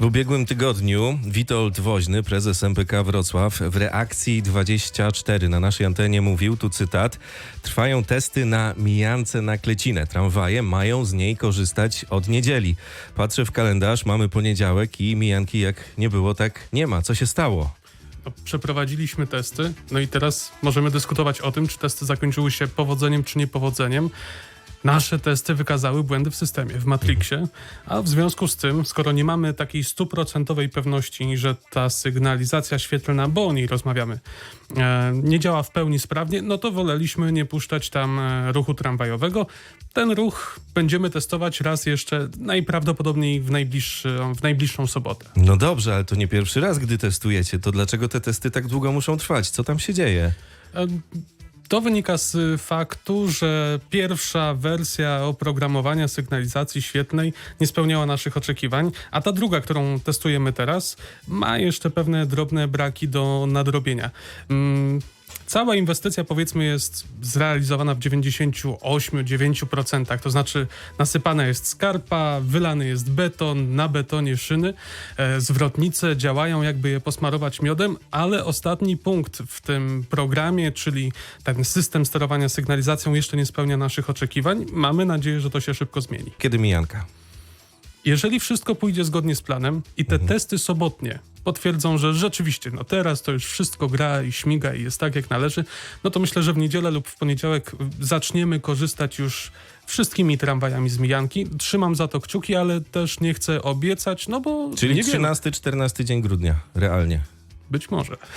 W ubiegłym tygodniu Witold Woźny, prezes MPK Wrocław, w reakcji 24 na naszej antenie mówił, tu cytat, trwają testy na mijance na Klecinę. Tramwaje mają z niej korzystać od niedzieli. Patrzę w kalendarz, mamy poniedziałek i mijanki jak nie było, tak nie ma. Co się stało? No, Przeprowadziliśmy testy, no i teraz możemy dyskutować o tym, czy testy zakończyły się powodzeniem, czy niepowodzeniem. Nasze testy wykazały błędy w systemie, w Matrixie, a w związku z tym, skoro nie mamy takiej stuprocentowej pewności, że ta sygnalizacja świetlna, bo o niej rozmawiamy, e, nie działa w pełni sprawnie, no to woleliśmy nie puszczać tam e, ruchu tramwajowego. Ten ruch będziemy testować raz jeszcze, najprawdopodobniej w, najbliższy, w najbliższą sobotę. No dobrze, ale to nie pierwszy raz, gdy testujecie. To dlaczego te testy tak długo muszą trwać? Co tam się dzieje? To wynika z faktu, że pierwsza wersja oprogramowania sygnalizacji świetlnej nie spełniała naszych oczekiwań, a ta druga, którą testujemy teraz, ma jeszcze pewne drobne braki do nadrobienia. Mm, Cała inwestycja, powiedzmy, jest zrealizowana w 98-9%, to znaczy nasypana jest skarpa, wylany jest beton, na betonie szyny, e, zwrotnice działają, jakby je posmarować miodem, ale ostatni punkt w tym programie, czyli ten system sterowania sygnalizacją jeszcze nie spełnia naszych oczekiwań. Mamy nadzieję, że to się szybko zmieni. Kiedy mijanka? Jeżeli wszystko pójdzie zgodnie z planem i te testy sobotnie potwierdzą, że rzeczywiście, no teraz to już wszystko gra i śmiga i jest tak jak należy, no to myślę, że w niedzielę lub w poniedziałek zaczniemy korzystać już wszystkimi tramwajami z Mijanki. Trzymam za to kciuki, ale też nie chcę obiecać, no bo Czyli nie wiem, 13-14 dzień grudnia, realnie. być może.